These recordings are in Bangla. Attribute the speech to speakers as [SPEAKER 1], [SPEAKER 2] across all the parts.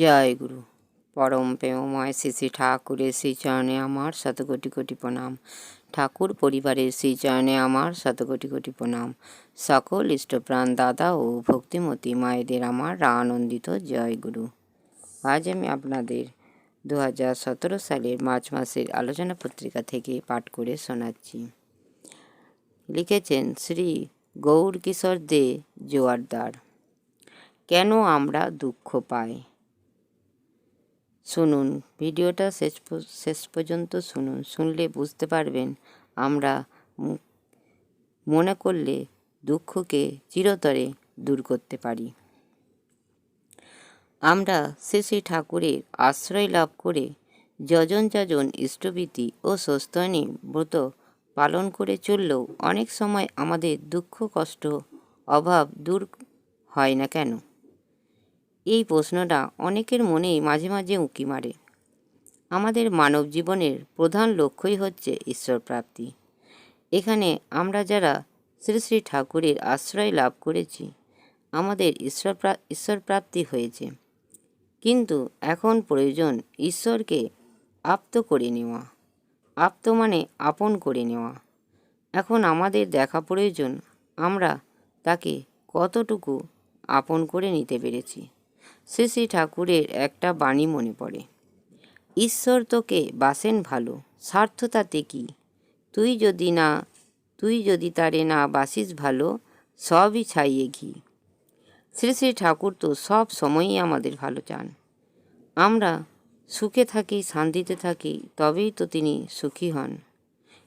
[SPEAKER 1] জয় গুরু। পরম প্রেমময় শ্রী শ্রী ঠাকুরের শ্রীচরণে আমার শত কোটি প্রণাম। ঠাকুর পরিবারের শ্রীচরণে আমার শত কোটি কোটি প্রণাম। সকল ইষ্টপ্রাণ দাদা ও ভক্তিমতী মায়েদের আমার আনন্দিত জয় গুরু। আজ আমি আপনাদের দু হাজার সতেরো সালের মার্চ মাসের আলোচনা পত্রিকা থেকে পাঠ করে শোনাচ্ছি। লিখেছেন শ্রী গৌর কিশোর দে জোয়ারদার। কেন আমরা দুঃখ পাই? শুনুন, ভিডিওটা শেষ শেষ পর্যন্ত শুনুন, শুনলে বুঝতে পারবেন আমরা মনে করলে দুঃখকে চিরতরে দূর করতে পারি। আমরা শ্রী ঠাকুরের আশ্রয় লাভ করে যজন যজন ইষ্টভীতি ও স্বস্তানি ব্রত পালন করে চললেও অনেক সময় আমাদের দুঃখ, কষ্ট, অভাব দূর হয় না কেন? এই প্রশ্নটা অনেকের মনেই মাঝে মাঝে উঁকি মারে। আমাদের মানব জীবনের প্রধান লক্ষ্যই হচ্ছে ঈশ্বর প্রাপ্তি। এখানে আমরা যারা শ্রী শ্রী ঠাকুরের আশ্রয় লাভ করেছি, আমাদের ঈশ্বর ঈশ্বর প্রাপ্তি হয়েছে। কিন্তু এখন প্রয়োজন ঈশ্বরকে আপ্ত করে নেওয়া। আপ্ত মানে আপন করে নেওয়া। এখন আমাদের দেখা প্রয়োজন, আমরা তাকে কতটুকু আপন করে নিতে পেরেছি। শ্রী শ্রী ঠাকুরের একটা বাণী মনে পড়ে। ঈশ্বর তোকে বাসেন ভালো স্বার্থ তাতে কি? তুই যদি না, তুই যদি তারে না বাসিস ভালো, সবই ছাইয়ে ঘি। শ্রী শ্রী ঠাকুর তো সব সময়ই আমাদের ভালো চান। আমরা সুখে থাকি, শান্তিতে থাকি, তবেই তো তিনি সুখী হন।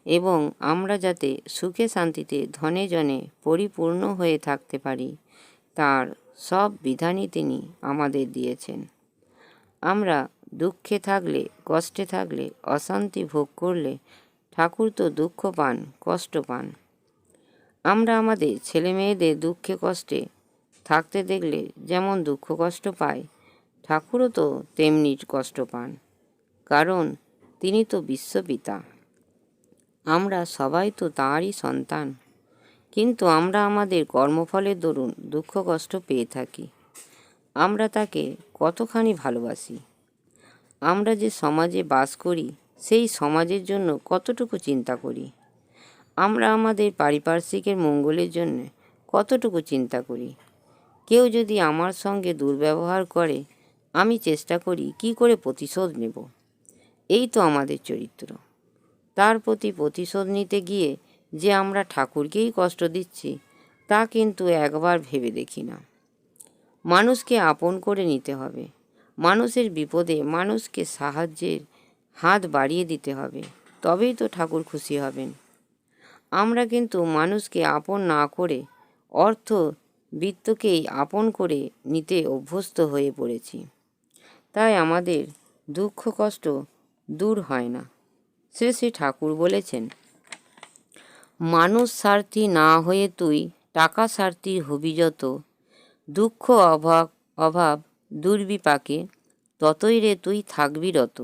[SPEAKER 1] এবং আমরা যাতে সুখে শান্তিতে ধনে জনে পরিপূর্ণ হয়ে থাকতে পারি, তার সব বিধানই তিনি আমাদের দিয়েছেন। আমরা দুঃখে থাকলে, কষ্টে থাকলে, অশান্তি ভোগ করলে ঠাকুর তো দুঃখ পান, কষ্ট পান। আমরা আমাদের ছেলে মেয়েদের দুঃখে, কষ্টে থাকতে দেখলে যেমন দুঃখ, কষ্ট পায়, ঠাকুরও তো তেমনি কষ্ট পান, কারণ তিনি তো বিশ্বপিতা। আমরা সবাই তো তাঁরই সন্তান। কিন্তু আমরা আমাদের কর্মফলের দরুন দুঃখ কষ্ট পেয়ে থাকি। আমরা তাকে কতখানি ভালোবাসি? আমরা যে সমাজে বাস করি, সেই সমাজের জন্য কতটুকু চিন্তা করি? আমরা আমাদের পারিপার্শ্বিকের মঙ্গলের জন্য কতটুকু চিন্তা করি? কেউ যদি আমার সঙ্গে দুর্ব্যবহার করে, আমি চেষ্টা করি কি করে প্রতিশোধ নেব? এই তো আমাদের চরিত্র। তার প্রতি প্রতিশোধ নিতে গিয়ে যে আমরা ঠাকুরকেই কষ্ট দিচ্ছি, তা কিন্তু একবার ভেবে দেখি না। মানুষকে আপন করে নিতে হবে। মানুষের বিপদে মানুষকে সাহায্যের হাত বাড়িয়ে দিতে হবে, তবেই তো ঠাকুর খুশি হবেন। আমরা কিন্তু মানুষকে আপন না করে, অর্থ বৃত্তকেই আপন করে নিতে অভ্যস্ত হয়ে পড়েছি। তাই আমাদের দুঃখ কষ্ট দূর হয় না। শ্রী শ্রী ঠাকুর বলেছেন মানুষ স্বার্থী না হয়ে তুই টাকা স্বার্থী হবি যত। দুঃখ অভাব অভাব দুর্বিপাকে ততই রে তুই থাকবি রত।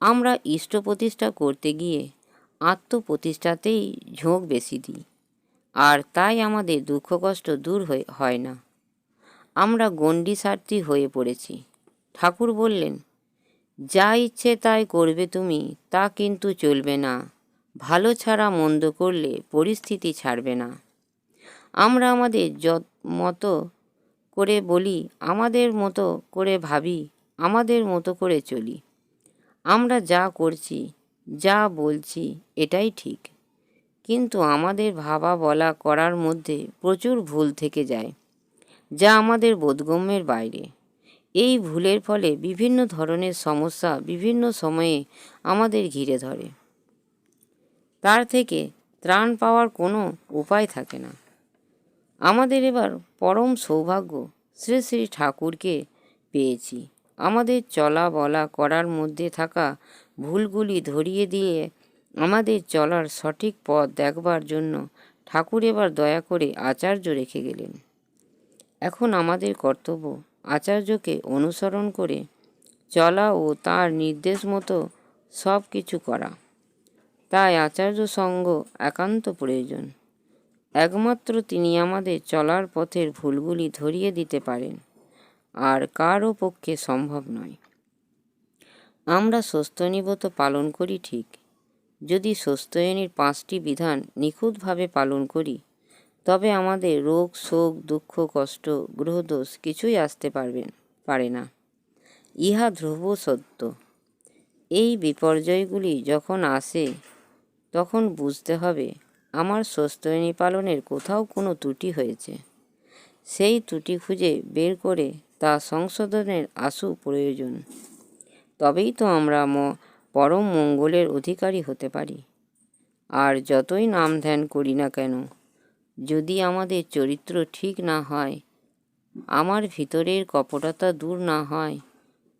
[SPEAKER 1] আমরা ইষ্ট প্রতিষ্ঠা করতে গিয়ে আত্মপ্রতিষ্ঠাতেই ঝোঁক বেশি দিই, আর তাই আমাদের দুঃখ কষ্ট দূর হয়ে না। আমরা গণ্ডি স্বার্থী হয়ে পড়েছি। ঠাকুর বললেন, যা ইচ্ছে তাই করবে তুমি, তা কিন্তু চলবে না। ভালো ছাড়া মন্দ করলে পরিস্থিতি ছাড়বে না। আমরা আমাদের যত মতো করে বলি, আমাদের মতো করে ভাবি, আমাদের মতো করে চলি। আমরা যা করছি, যা বলছি, এটাই ঠিক। কিন্তু আমাদের ভাবা বলা করার মধ্যে প্রচুর ভুল থেকে যায়, যা আমাদের বোধগম্যের বাইরে। এই ভুলের ফলে বিভিন্ন ধরনের সমস্যা বিভিন্ন সময়ে আমাদের ঘিরে ধরে। তার থেকে ত্রাণ পাওয়ার কোনো উপায় থাকে না। আমাদের এবার পরম সৌভাগ্য শ্রী শ্রী ঠাকুরকে পেয়েছি। আমাদের চলা বলা করার মধ্যে থাকা ভুলগুলি ধরিয়ে দিয়ে আমাদের চলার সঠিক পথ দেখবার জন্য ঠাকুর এবার দয়া করে আচার্য রেখে গেলেন। এখন আমাদের কর্তব্য আচার্যকে অনুসরণ করে চলা ও তার নির্দেশ মতো সব কিছু করা। তাই আচার্য সঙ্গ একান্ত প্রয়োজন। একমাত্র তিনি আমাদের চলার পথের ভুলগুলি ধরিয়ে দিতে পারেন, আর কারও পক্ষে সম্ভব নয়। আমরা স্বস্ত্যনিব্রত পালন করি ঠিক। যদি স্বস্ত্যয়নীর পাঁচটি বিধান নিখুঁতভাবে পালন করি, তবে আমাদের রোগ, শোক, দুঃখ, কষ্ট গ্রহদোষ কিছুই আসতে পারবেন, পারে না। ইহা ধ্রুব সত্য। এই বিপর্যয়গুলি যখন আসে তখন বুঝতে হবে আমার স্বস্ত্যয়নী পালনের কোথাও কোনো ত্রুটি হয়েছে। সেই ত্রুটি খুঁজে বের করে তা সংশোধনের আশু প্রয়োজন। তবেই তো আমরা ম, পরম মঙ্গলের অধিকারী হতে পারি। আর যতই নাম ধ্যান করি না কেন, যদি আমাদের চরিত্র ঠিক না হয়, আমার ভিতরের কপটতা দূর না হয়,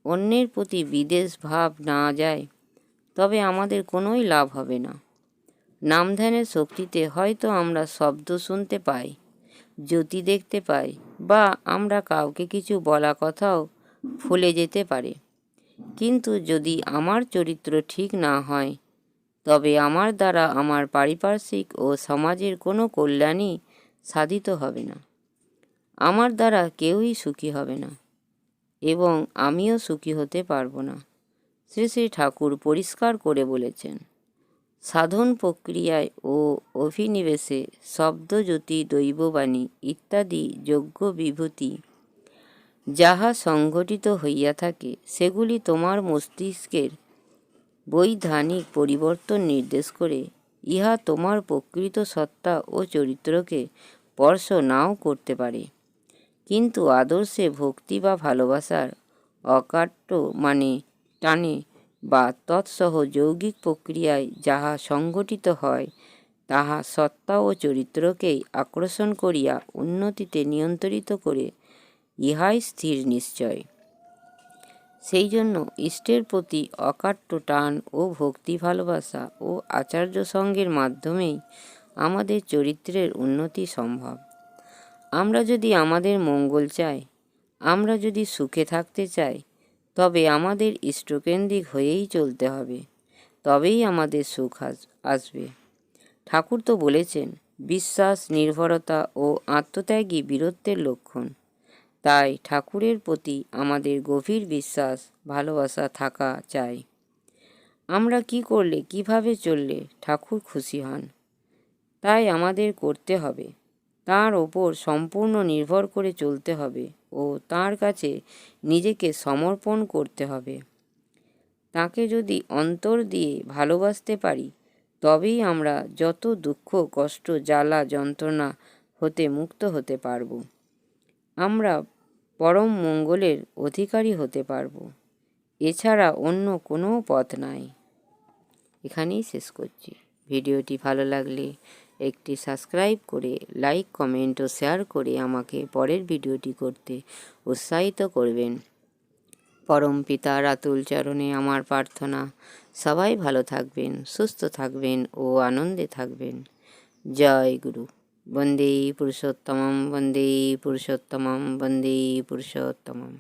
[SPEAKER 1] অন্যের প্রতি বিদেশ ভাব না যায়, তবে আমাদের কোনোই লাভ হবে না। নাম ধ্যানের শক্তিতে হয়তো আমরা শব্দ শুনতে পাই, জ্যোতি দেখতে পাই, বা আমরা কাউকে কিছু বলা কথাও ভুলে যেতে পারে। কিন্তু যদি আমার চরিত্র ঠিক না হয়, তবে আমার দ্বারা আমার পারিপার্শ্বিক ও সমাজের কোনো কল্যাণই সাধিত হবে না। আমার দ্বারা কেউই সুখী হবে না এবং আমিও সুখী হতে পারব না, শ্রী শ্রী ঠাকুর পরিষ্কার করে বলেছেন। সাধন প্রক্রিয়ায় ও অভিনিবেশে শব্দজ্যোতি, দৈববাণী ইত্যাদি যোগ্য বিভূতি যাহা সংঘটিত হইয়া থাকে, সেগুলি তোমার মস্তিষ্কের বৈধানিক পরিবর্তন নির্দেশ করে। ইহা তোমার প্রকৃত সত্তা ও চরিত্রকে স্পর্শ নাও করতে পারে। কিন্তু আদর্শে ভক্তি বা ভালোবাসার অকাট্য মানে টানে বা তৎসহ যৌগিক প্রক্রিয়ায় যাহা সংঘটিত হয়, তাহা সত্তা ও চরিত্রকেই আকর্ষণ করিয়া উন্নতিতে নিয়ন্ত্রিত করে, ইহাই স্থির নিশ্চয়। সেই জন্য ইষ্টের প্রতি অকাট্য টান ও ভক্তি ভালোবাসা ও আচার্য সঙ্গের মাধ্যমেই আমাদের চরিত্রের উন্নতি সম্ভব। আমরা যদি আমাদের মঙ্গল চাই, আমরা যদি সুখে থাকতে চাই তবে আমাদের ইষ্টকেন্দ্রিক হয়েই চলতে হবে, তবেই আমাদের সুখ আসবে। ঠাকুর তো বলেছেন, বিশ্বাস, নির্ভরতা ও আত্মত্যাগী বীরত্বের লক্ষণ। তাই ঠাকুরের প্রতি আমাদের গভীর বিশ্বাস, ভালোবাসা থাকা চাই। আমরা কি করলে, কীভাবে চললে ঠাকুর খুশি হন? তাই আমাদের করতে হবে। তার ওপর সম্পূর্ণ নির্ভর করে চলতে হবে ও তার কাছে নিজেকে সমর্পণ করতে হবে। তাকে যদি অন্তর দিয়ে ভালোবাসতে পারি, তবেই আমরা যত দুঃখ, কষ্ট, জ্বালা, যন্ত্রণা হতে মুক্ত হতে পারব। আমরা পরম মঙ্গলের অধিকারী হতে পারব। এছাড়া অন্য কোনো পথ নাই। এখানেই শেষ করছি। ভিডিওটি ভালো লাগলে একটি সাবস্ক্রাইব করে লাইক কমেন্ট ও শেয়ার করে আমাকে পরের ভিডিওটি করতে উৎসাহিত করবেন। পরম পিতা রাতুল চরণে আমার প্রার্থনা। সবাই ভালো থাকবেন, সুস্থ থাকবেন ও আনন্দে থাকবেন। জয় গুরু। বন্দে পুরুষোত্তমম বন্দে পুরুষোত্তমম বন্দে পুরুষোত্তমম।